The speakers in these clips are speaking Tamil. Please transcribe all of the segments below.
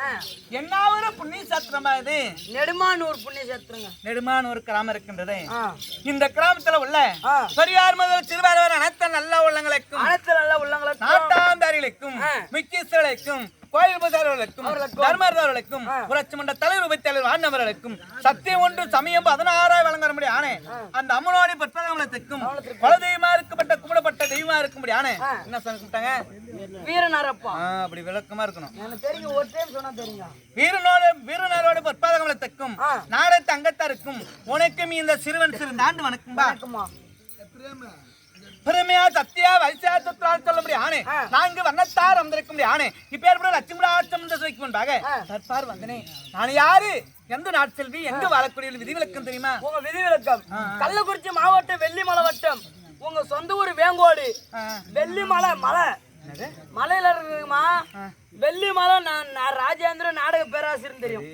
ஆ, என்ன ஒரு புண்ணிய சத்திரமா இது? நெடுமானூர் புண்ணிய சேர்த்துருங்க நெடுமான ஒரு கிராமம் இருக்கின்றது. இந்த கிராமத்துல உள்ள. பெரியார் முதல் சிறுவர் அனைத்து நல்ல உள்ளங்களுக்கும் அனைத்து நல்ல உள்ளங்களுக்கும் நாட்டாந்தாரிகளுக்கும். முக்கியஸ்தர்களுக்கும் கோயில் பூசாரிகளுக்கும் அவர்களுக்கும். தர்மர்களுக்கும். புரட்சி மன்ற தலைவர் உபத்தலைவர் ஆண்டவர்களுக்கும் சத்தியம் ஒன்று சமயம் பதினாறாய் வழங்க முடியும் ஆனே அந்த அம்மனோடி பற்பதமலத்துக்கும் குலதெய்வமா இருக்கப்பட்ட கும்பிடப்பட்ட தெய்வமா இருக்க முடியும் ஆனே. என்ன சொல்லி கும்பிட்டாங்க? வீரனாரப்பா அப்படி விளக்கமா இருக்கணும். வீரனோட வீரனரோட பற்பதகமலத்துக்கும் ஆ. நாடை தங்கத்தாருக்கும் உனக்கும் இந்த சிறுவன் சிறு நாண்டு வணக்கம்பா. வணக்கம்மா. பெருமையா சத்தியா வைசியா சுத்ரான்னு சொல்ல முடியும். ஆனே. நான்கு வண்ணத்தார் வந்திருக்க முடியும். ஆனே இப்ப ஏற்பட லட்சுமிராட்சம் என்று சொல்லிக்கு முன்பாக. தற்பார் வந்தனே. நான் யாரு? எந்த நாட்டு செல்வி? எங்க வாழக்கூடிய விதிவிலக்கம் தெரியுமா? உங்க விதிவிலக்கம். கள்ளக்குறிச்சி மாவட்டம் வெள்ளிமலை வட்டம். உங்க சொந்த ஊர் வேங்கோடு. வெள்ளிமலை மலை. என்னது? மலையில இருக்குமா? வெள்ளிமலை நான் நான் ராஜேந்திர நாடக பேராசிரியர் தெரியும்.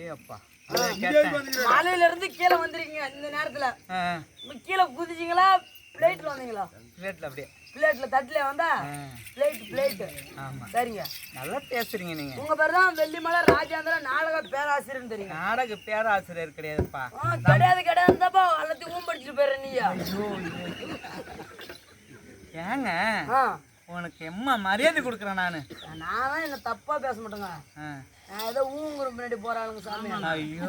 மலையில இருந்து கீழே வந்திருக்கீங்க இந்த நேரத்துல. கீழே குதிச்சீங்களா? பிளேட்ல வந்தீங்களா? பிளேட்ல அப்படியே. பிளேட்ல தட்டுல வந்தா பிளேட் பிளேட் ஆமா. சரிங்க. நல்லா பேசுறீங்க நீங்க. உங்க பேர் தான் வெள்ளிமலை ராஜேந்திர நாடக பேராசிரியர் தெரியும் நாடக பேராசிரியர் கிடையாதுப்பா. கிடையாது கிடையாதுப்பா. எல்லாத்தையும் ஊம்படிச்சு போயிரு நீயா? ஏங்க? ஆ. உனக்கு எம்மா மரியாதை கொடுக்குறேன் நானு நான் தான் என்ன தப்பா பேச மாட்டேங்க ஆ. நான் ஏதோ ஊங்குற முன்னாடி போறாளுங்க சாமி ஐயோ.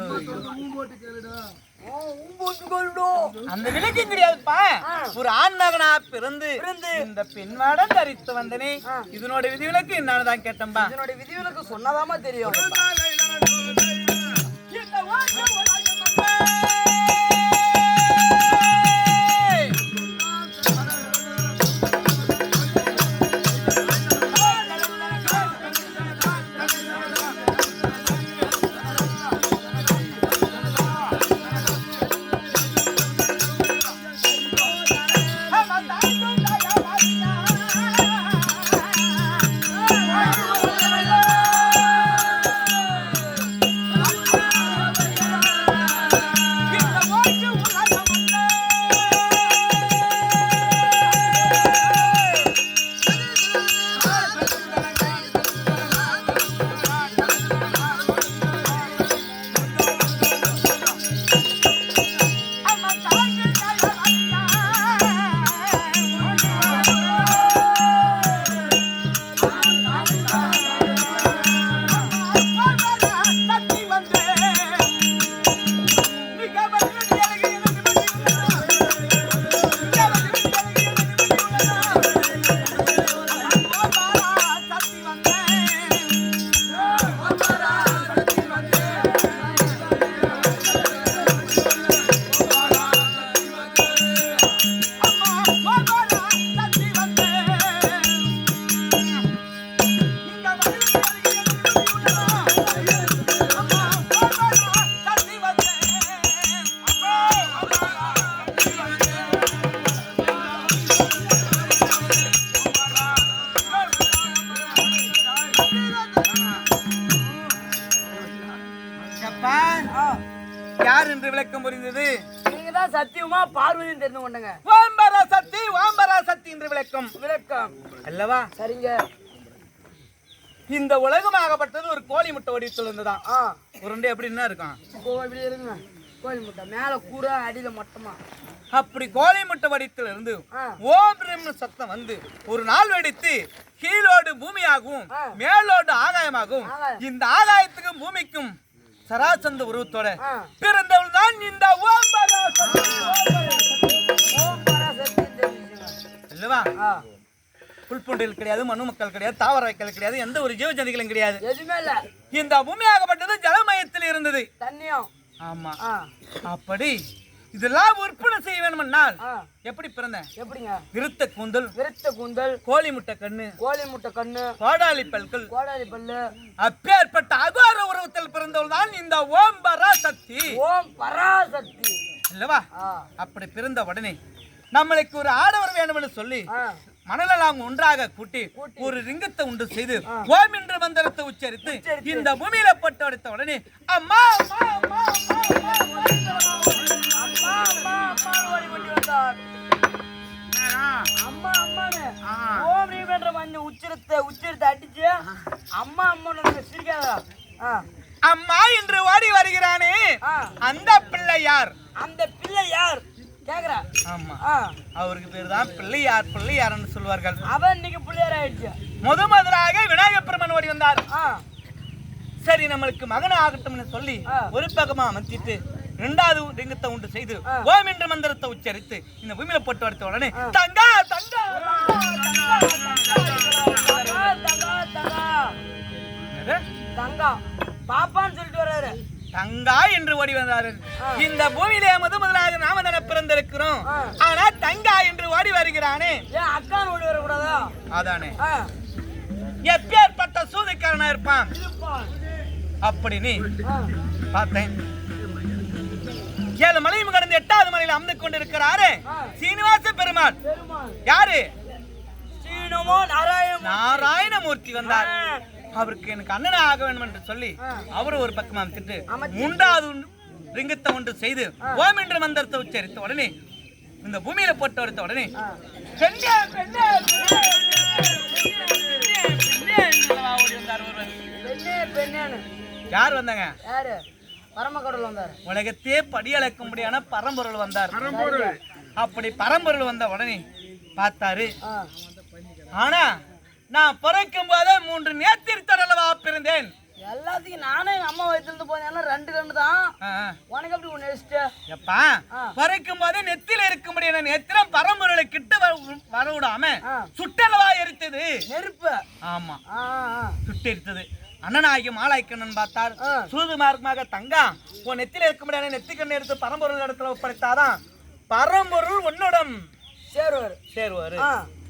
அந்த விளக்கம் கிடையாதுப்பா ஆ. ஒரு ஆண் மகனா பிறந்து பிறந்து. இந்த பெண்வாடம் தரித்து வந்தனே. இதனோட விதிவிலக்கு என்னன்னு தான் கேட்டேன்பா இதனுடைய விதிவிலக்கு சொன்னதாமா தெரியும் என்று விளக்கம் புரிந்தது. நீங்க தான் சத்தியமா பார்வதின்னு தெரிந்து கொண்டங்க. ஓம்பர சக்தி ஓம்பர சக்தி என்று விளக்கம். விளக்கம். அல்லவா? சரிங்க. இந்த உலகமாகப்பட்டது ஒரு கோழி முட்டை வடிவத்தில் இருந்துதான் உருண்டை எப்படி என்ன இருக்கும்? இப்படி இருங்க. கோழி முட்டை. மேல கூரை அடியில மொட்டமா. அப்படி கோழி முட்டை வடிவத்தில் இருந்து. ஓம் சத்தம் வந்து ஒரு நாள் வெடித்து கீழோடு பூமியாகவும். மேலோடு ஆகாயமாகவும் ஆகாயம். இந்த ஆகாயத்துக்கும் பூமிக்கும் சராசந்த உருவத்தோட. பிறந்தவள் தான் இந்த ஆ. புல்புண்டில் கிடையாது மனு மக்கள் கிடையாது தாவரங்கள் கிடையாது எந்த ஒரு ஜீவஜந்திகளும் கிடையாது. எதுவுமே இல்ல. இந்த பூமியாகப்பட்டது ஜலமயத்தில் இருந்தது. தண்ணியும். ஆமா. அப்படி இதெல்லாம் விற்பனை செய்ய வேணும்னால் எப்படி பிறந்தேன் எப்படிங்க விருத்த கூந்தல் விருத்த கூந்தல் கோழி முட்டை கண்ணு கோழி முட்டை கண்ணு கோடாலி பல்கள் கோடாலி பல்லு அப்பேற்பட்ட அகார உருவத்தில் பிறந்தவள் தான் இந்த ஓம்பரா சக்தி ஓம் பராசக்தி அல்லவா ஆ அப்படி பிறந்த உடனே நம்மளுக்கு ஒரு ஆடவர் வேணும்னு சொல்லி மணலெல்லாம் ஒன்றாக கூட்டி. ஒரு ரிங்கத்தை உண்டு செய்து ஓம் என்ற மந்திரத்தை உச்சரித்து உச்சரித்து. இந்த பூமியில பட்டு அடித்த உடனே அம்மா அம்மா அம்மா அம்மா அம்மா, அம்மா, ஓடி கொண்டு வந்தார்? அம்மா அம்மான்னு ஆ. ஓம் ரீம் என்ற மஞ்ச உச்சரித்த உச்சரித்த அடிச்சு அம்மா அம்மான்னு சிரிக்காதா? அம்மா என்று ஓடி வருகிறானே. அந்த பிள்ளையார் அந்த பிள்ளை யார்? கேக்குறா. ஆமா. அவருக்கு பேர் தான் பிள்ளையார் பிள்ளையார்னு சொல்வார்கள். அவன் இன்னைக்கு பிள்ளையார் ஆயிடுச்சு முத முதலாக விநாயகப் பெருமன் ஓடி வந்தார். சரி நம்மளுக்கு மகன் ஆகட்டும்னு சொல்லி. ஒரு பக்கமா அமைச்சிட்டு ரெண்டாவது லிங்கத்தை உண்டு செய்து. ஓம் என்ற மந்திரத்தை உச்சரித்து இந்த பூமியில போட்டு வரத்த உடனே தங்கா தங்கா தங்கா, பாப்பான்னு சொல்லிட்டு வர்றாரு. தங்கா என்று ஓடி வந்தார்கள். இந்த பூமியிலே முத முதலாக நாம தானே பிறந்திருக்கிறோம். ஆனா தங்கா என்று ஓடி வருகிறானே. அக்கான்னு ஓடி வரக்கூடாதா? அதானே. எப்பேற்பட்ட சூதுக்காரனா இருப்பான். அப்படின்னு பார்த்தேன். ஏழு மலையும் கடந்து எட்டாவது மலையில அமர்ந்து கொண்டிருக்கிறாரு. சீனிவாச பெருமாள். யாரு? நாராயணமூர்த்தி. வந்தார். அவருக்கு எனக்கு அண்ணன் ஆக வேண்டும் என்று சொல்லி. அவரு ஒரு பக்கமா அமைச்சிட்டு அமைச்சு. மூன்றாவது லிங்கத்தை ஒன்று செய்து ஓம் என்ற மந்திரத்தை உச்சரித்த உடனே இந்த பூமியில போட்டு எடுத்த உடனே யார் வந்தாங்க? பரமக்கடல் வந்தாரு. உலகத்தே படியளக்கும்படியான பரம்பொருள் வந்தார். அப்படி பரம்பொருள் வந்த உடனே பார்த்தாரு. ஆனா நான் பிறக்கும் போதே மூன்று நேத்திருத்தரலவா பிறந்தேன். எல்லாத்தையும் நானே எங்க அம்மா வயிற்றுல போனேன்னா ரெண்டு கண்டு தான். உனக்கு எப்படி ஒன்று வச்சுட்டு எப்பா ஆ. பிறக்கும் போதே நெத்தில இருக்கும்படியான நேத்திரம் பரம்பொருளை கிட்ட வர- வர விடாம ஆ. சுட்டளவா எரித்தது. நெருப்பு. ஆமா. ஆ ஆ. சுட்டெரித்தது அண்ணனாகி மாலாய்க்கண்ணன் பார்த்தார். சூது மார்க்கமாக தங்கா உன் நெத்தில இருக்கும்படியான நெத்திக்கண்ணை எடுத்து பரம்பொருள் இடத்துல ஒப்படைத்தாதான் பரம்பொருள் உன்னிடம் சேருவார். சேருவாரு.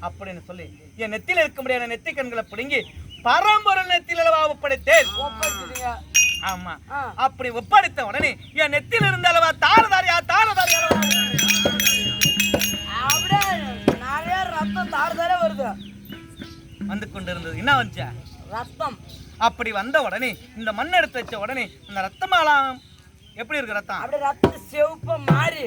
அப்படின்னு சொல்லி என் நெத்தில இருக்கும்படியான நெத்தி கண்களை பிடுங்கி பரம்பொருள் நெத்தில ஒப்படைத்தேன். ஆமா. அப்படி ஒப்படைத்த உடனே என் நெத்தில இருந்த அளவா தாரதாரியா தாரதாரியா அப்படியே நிறைய ரத்தம் தாறு தாரே வருது. வந்து கொண்டிருந்தது. என்ன வந்துச்சா? ரத்தம். அப்படி வந்த உடனே இந்த மண் எடுத்து வச்ச உடனே அந்த ரத்தமாலாம் எப்படி இருக்கு ரத்தம்? அப்படியே ரத்தம் செவப்ப மாறி.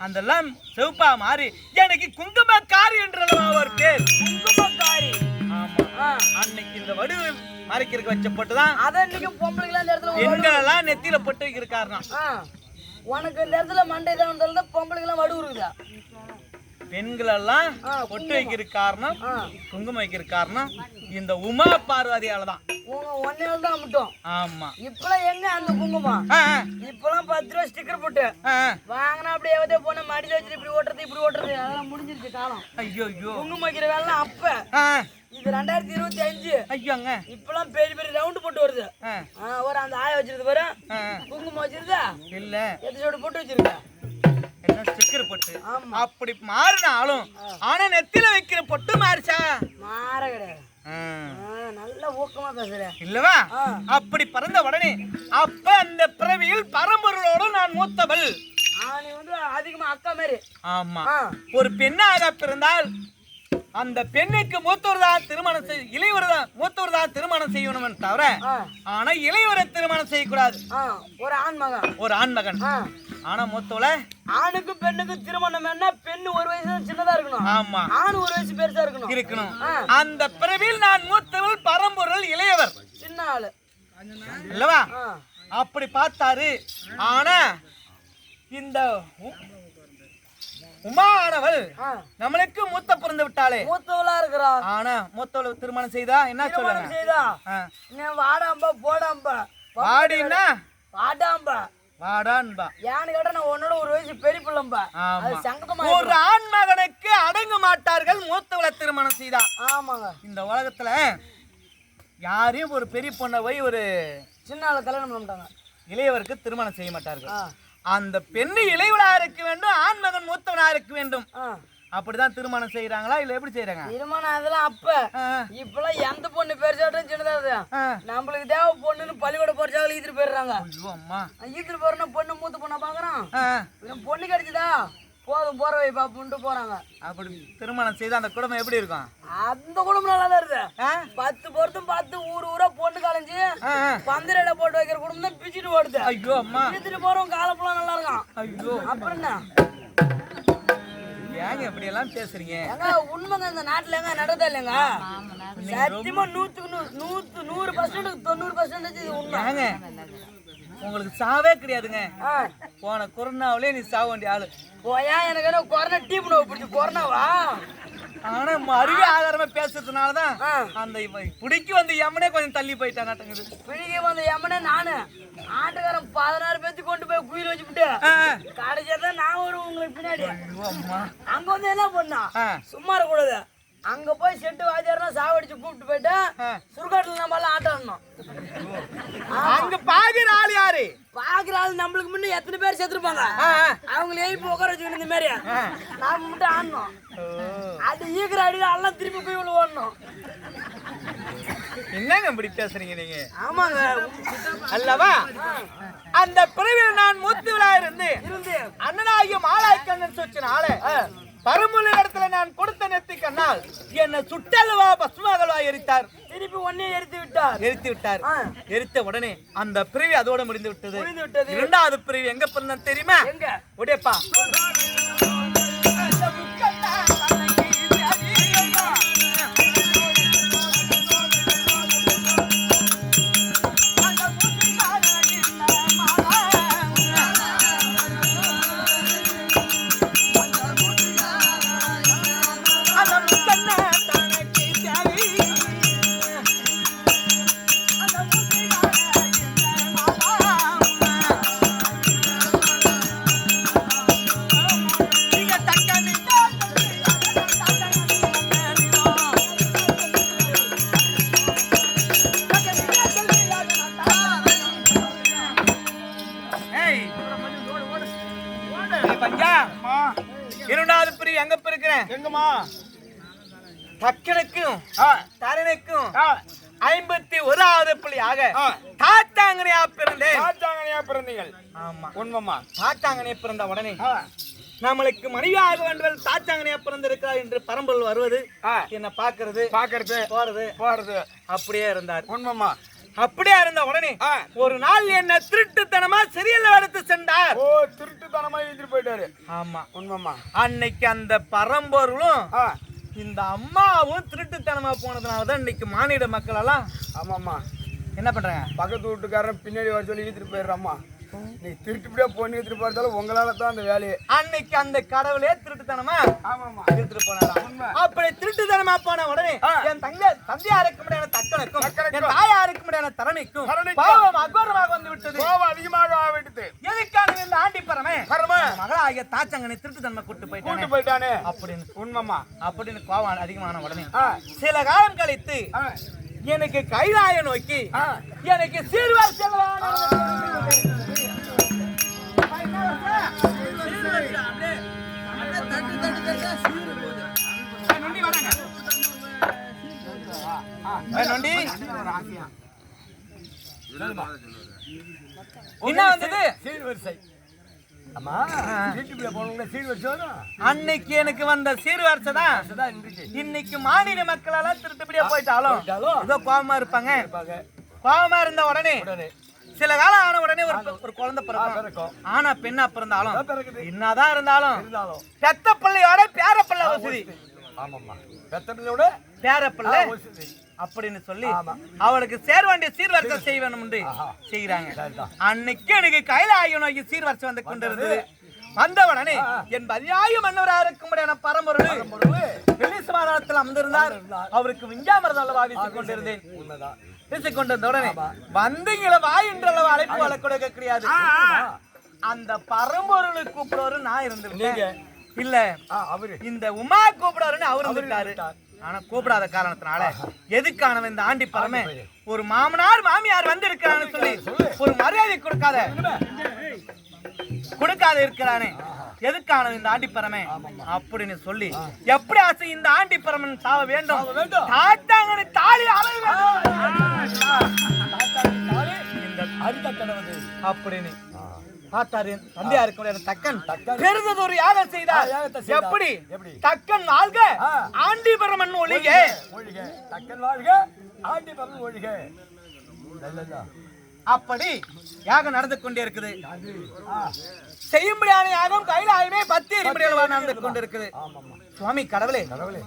அதெல்லாம் செவப்பா மாறி. எனக்கு குங்குமக்காரி என்ற ஒரு பேர் குங்குமக்காரி. ஆமா. அன்னைக்கு இந்த வடு மறைக்கிறதுக்கு வச்ச போட்டுதான் அத இன்னைக்கு பொம்பளைங்களாம் இந்த இடத்துல எல்லாம் நெத்தியில பொட்டு ஆ. உனக்கு இந்த இடத்துல மண்டை தான் தான் பொம்பளைங்களாம் வடு உருகுதா? பெண்கள் எல்லாம் ஆ, பொட்டு வைக்கிற காரணம் குங்குமம் வைக்கிற காரணம் இந்த உமா பார்வதியால தான். உங்க ஒன்னே தான் மட்டும். ஆமா. இப்பெல்லாம் எங்க அந்த குங்குமம்? இப்பெல்லாம் பத்து ரூபா ஸ்டிக்கர் போட்டு. வாங்கினா அப்படியே எவதே போன மடியில வச்சுட்டு இப்படி ஓட்டுறது இப்படி ஓட்டுறது அதெல்லாம் முடிஞ்சிருச்சு காலம். ஐயோ ஐயோ குங்குமம் வைக்கிற வேலை அப்ப இது ரெண்டாயிரத்தி இருபத்தி அஞ்சு. ஐயோங்க. இப்பெல்லாம் பெரிய பெரிய ரவுண்டு போட்டு வருது. ஒரு அந்த ஆய வச்சிருது பாரு. ஆ, குங்குமம் வச்சிருதா? இல்ல. எது சோடு போட்டு வச்சிருக்க ஸ்டிக்கர் பொட்டு அப்படி மாறினாலும் ஆனா நெத்தில வைக்கிற பொட்டு மாறிச்சா? மாற கிடையாது. ஆ, ஆ, நல்ல ஊக்கமா பேசுற. இல்லவா. அப்படி பிறந்த உடனே அப்ப அந்த பிறவியில் பரம்பொருளோடு நான் மூத்தவள். ஆ, நீ வந்து அதிகமா அக்கா மாதிரி ஆமா. ஒரு பெண்ணாக பிறந்தால் அந்த பெண்ணுக்கு மூத்தவர் தான் திருமணம் செய் இளையவர் தான் மூத்தவர் தான் திருமணம் செய்யணும் தவிர ஆனா இளையவரை திருமணம் செய்யக்கூடாது. ஒரு ஆண் மகன். ஒரு ஆண் மகன். ஆ. ஆனா மூத்தவள ஆணுக்கும் பெண்ணுக்கும் திருமணம் என்ன? பெண்ணு ஒரு வயசு சின்னதா இருக்கணும். ஆமா. ஆண் ஒரு வயசு பெருசா இருக்கணும். இருக்கணும். அந்த பிறவியில் நான் மூத்தவள் பரம்பொருள் இளையவர். சின்ன ஆளு. அல்லவா? ஆ. அப்படி பார்த்தாரு. ஆனா இந்த உ- உமானவள் ஆ. நம்மளுக்கு மூத்த பிறந்து விட்டாளே. மூத்தவளா இருக்கிறா? ஆனா மூத்தவள் திருமணம் செய்தா? என்ன சொல்லுங்க திருமணம் செய்தா? வாடாம்பா போடாம்பா. வாடின்னா வாடாம்பா. வாடான்பா. ஏன்னு கேட்டா நான் உன்னோட ஒரு வயசு பெரிய பிள்ளைம்பா. சங்கடமா ஒரு ஆண் மகனுக்கு அடங்க மாட்டார்கள் மூத்தவளை திருமணம் செய்தா ஆமாங்க. இந்த உலகத்துல யாரையும் ஒரு பெரிய பொண்ணை போய் ஒரு சின்ன ஆளு கல்யாணம் பண்ணிட்டாங்க இளையவருக்கு திருமணம் செய்ய மாட்டார்கள். அந்த பெண்ணு இளையவளா இருக்க வேண்டும் ஆண் மகன் மூத்தவனா இருக்க வேண்டும். அப்படிதான் திருமணம் செய்யறாங்களா இல்ல எப்படி செய்யறாங்க திருமணம் அதெல்லாம் அப்ப. இப்பெல்லாம் எந்த பொண்ணு பெருசாட்டும் சின்னதா. நம்மளுக்கு தேவை பொண்ணுன்னு பள்ளிக்கூட போறச்சாலும் ஈத்துட்டு போயிடுறாங்க. ஐயோ அம்மா. ஈத்துட்டு போறேன்னா பொண்ணு மூத்த பொண்ணை பாக்குறான்? பொண்ணு கிடைக்குதா போதும் போற வை பாப்புன்ட்டு போறாங்க. அப்படி திருமணம் செய்தா அந்த குடும்பம் எப்படி இருக்கும்? அந்த குடும்பம் நல்லா தான் இருக்கு? பத்து பொருத்தம் பார்த்து ஊர் ஊரா பொண்ணு கலைஞ்சு. பந்தரையில போட்டு வைக்கிற குடும்பம் தான் பிச்சுட்டு ஓடுது. ஐயோ அம்மா. இழுத்துட்டு போறவங்க காலப்பெல்லாம் நல்லா இருக்கான். ஐயோ. அப்புறம் என்ன? ஏங்க இப்படி எல்லாம் பேசுறீங்க உண்மைங்க இந்த நாட்டுல எங்க நடந்தா இல்லைங்க சத்தியமா நூத்துக்கு நூறு நூத்து நூறு பர்சன்ட் தொண்ணூறு பர்சன்டேஜ் இது உண்மை. ஏங்க உங்களுக்கு சாவே கிடையாதுங்க. போன கொரோனாவிலே நீ சாக வேண்டிய ஆளு. போயா எனக்கு என்ன கொரோனா டீம் நோவு பிடிச்சி கொரோனாவா ஆனா மறுபடி ஆதாரமா பேசுறதுனாலதான். அந்த பிடிக்கு வந்து எம்மனே கொஞ்சம் தள்ளி போயிட்டானாட்டங்குது பிடிக்க வந்த எம்மனே நானு. ஆட்டுக்காரன் பதினாறு பேர்த்து கொண்டு போய் குயில் வச்சுட்டு கடைசியா தான் நான் பின்னாடி. அங்க வந்து என்ன பண்ணா. சும்மா இருக்கக்கூடாது. அங்க போய் செட்டு வாத்தியாரெல்லாம் சாவடிச்சு கூப்பிட்டு போயிட்டு. சுருக்காட்டுல நம்ம எல்லாம் ஆட்டம் ஆடணும். அங்க பாக்குற ஆள் யாரு? பாக்குற ஆள் நம்மளுக்கு முன்ன எத்தனை பேர் செத்துருப்பாங்க. அவங்கள எழுப்பி உட்கார வச்சுக்கணும் இந்த மாதிரி நாம மட்டும் ஆடணும். அது ஈக்கிற அடியில எல்லாம் திருப்பி போய் உள்ள ஓடணும். என்னங்க இப்படி பேசுறீங்க நீங்க? ஆமாங்க. அல்லவா? அந்த பிரிவில் நான் அண்ணனாகிய சொச்சினால பருமுல இடத்துல நான் கொடுத்த நெத்தி கண்ணால் என்ன சுட்டல்வா பசுமாகல்வா எரித்தார். திருப்பி ஒன்னே எடுத்து விட்டார். எரித்து விட்டார். எரித்த உடனே அந்த பிரிவு அதோட முடிந்து விட்டது. முடிந்து விட்டது. இரண்டாவது பிரிவு எங்க பிறந்த தெரியுமா? எங்க? உடையப்பா. பிறக்கிறேன் எங்கம்மா தக்கனுக்கும் தரனுக்கும் ஐம்பத்தி ஓராவது புள்ளியாக. தாத்தாங்கனையா பிறந்தேன். ராஜாங்கனையா பிறந்தீங்கள் ஆமா. உண்மைம்மா. தாத்தாங்கனே பிறந்த உடனே நம்மளுக்கு மனைவியாக வேண்டுவல் தாத்தாங்கனையா பிறந்திருக்கிறார் என்று பரம்பொருள் வருவது. என்ன பாக்குறது பாக்குறது போறது. போறது. அப்படியே இருந்தார். உண்மைம்மா. அப்படியே இருந்த உடனே. ஒரு நாள் என்ன திருட்டுத்தனமா சிறியல் எடுத்து சென்றார். ஓ திருட்டுத்தனமா எழுதிட்டு போயிட்டாரு. ஆமா. உண்மைம்மா. அன்னைக்கு அந்த பரம்பொருளும் இந்த அம்மாவும் திருட்டுத்தனமா போனதுனாலதான் இன்னைக்கு மானிட மக்கள் எல்லாம் ஆமாம்மா. என்ன பண்றாங்க? பக்கத்து வீட்டுக்காரன் பின்னாடி வர சொல்லி இழுத்துட்டு போயிடுறாம்மா. நீ திருட்டுப்படியா பொண்ணு எடுத்துட்டு போறதால உங்களால தான் அந்த வேலையே. அன்னைக்கு அந்த கடவுளே திருட்டுத்தனமா ஆமாம்மா. எடுத்துட்டு உண்மை. அப்படி திருட்டுத்தனமா போன உடனே. என் தங்க தந்தையா இருக்க முடியாத தக்கனுக்கும் தக்கனுக்கும். என் தாயா இருக்க முடியாத தரணிக்கும் தரணிக்கும். பாவம் அகோரமாக வந்து விட்டது. கோபம் அதிகமாக ஆகிட்டு எதுக்காக இந்த ஆண்டி பரமே பரம மகளாகிய தாச்சங்கனை திருட்டுத்தன்மை கூட்டு கூட்டு போயிட்டானே. போயிட்டானே அப்படின்னு உண்மைம்மா அப்படின்னு கோவம் அதிகமான உடனே. சில காலம் கழித்து எனக்கு கைலாய நோக்கி எனக்கு சீர்வார் செல்வான் நொண்டி என்ன வந்தது சீர் வரிசை அன்னைக்கு எனக்கு வந்த சீர்வரிசை தான் இன்னைக்கு மாநில மக்கள் எல்லாம் திருட்டுப்படியா போயிட்டாலும். ஏதோ கோபமா இருப்பாங்க. கோபமா இருந்த உடனே சில காலம் ஆன உடனே ஒரு ஒரு குழந்தை பிறக்கும். ஆனா பெண்ணா பிறந்தாலும். என்னதான் இருந்தாலும் பெத்த பிள்ளையோட பேர பிள்ளை வசதி ஆமாம்மா பெத்தனோட பேர பிள்ளை அப்படின்னு சொல்லி. அவளுக்கு சேர வேண்டிய சீர்வரிசை செய்ய வேணும் சரிதான். அன்னைக்கு எனக்கு கைலாய நோக்கி சீர்வரிசை வந்து கொண்டிருந்தது. வந்த உடனே என் பதியாய மன்னவரா இருக்கும்படியான பரம்பொருள் வெள்ளி சமாதானத்தில் அமர்ந்திருந்தார். அவருக்கு விஞ்ஞாமரத அளவா வீசிக் கொண்டிருந்தேன். வீசிக் கொண்டிருந்த உடனே வந்தீங்கள வா என்ற அளவு அழைப்பு கொடுக்க கிடையாது அந்த பரம்பொருளை கூப்பிடுவாரு நான் இருந்து நீங்க? இல்ல. அவரு. இந்த உமா கூப்பிடாருன்னு அவர் வந்துட்டாரு ஆனா கூப்பிடாத காரணத்தினால எதுக்கான இந்த ஆண்டி பரமே? ஒரு மாமனார் மாமியார் வந்து இருக்கிறான்னு சொல்லி. ஒரு மரியாதை கொடுக்காத. கொடுக்காத இருக்கிறானே. எதுக்கான இந்த ஆண்டி பரமே? அப்படின்னு சொல்லி எப்படி ஆசை இந்த ஆண்டி பரமன் சாவ வேண்டும்? தாத்தாங்கனி தாலி அலை இந்த அரித கடவுது. அப்படின்னு பார்த்தாரு. தந்தையா இருக்க தக்கன். பெருந்ததொரு யாகம் செய்தார். எப்படி? தக்கன் வாழ்க. ஆண்டிபரமன் ஒழிக. தக்கன் வாழ்க அப்படி யாகம் நடந்து கொண்டே இருக்குது. செய்யும்படியான யாகம் கைலாயமே பத்து எரிபடிகள் நடந்து கொண்டிருக்குது. சுவாமி கடவுளே. கடவுளே.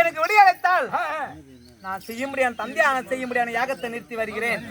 எனக்கு விடியழைத்தால். நான் செய்ய முடியாத தந்தையான செய்ய முடியாத யாகத்தை நிறுத்தி வருகிறேன்.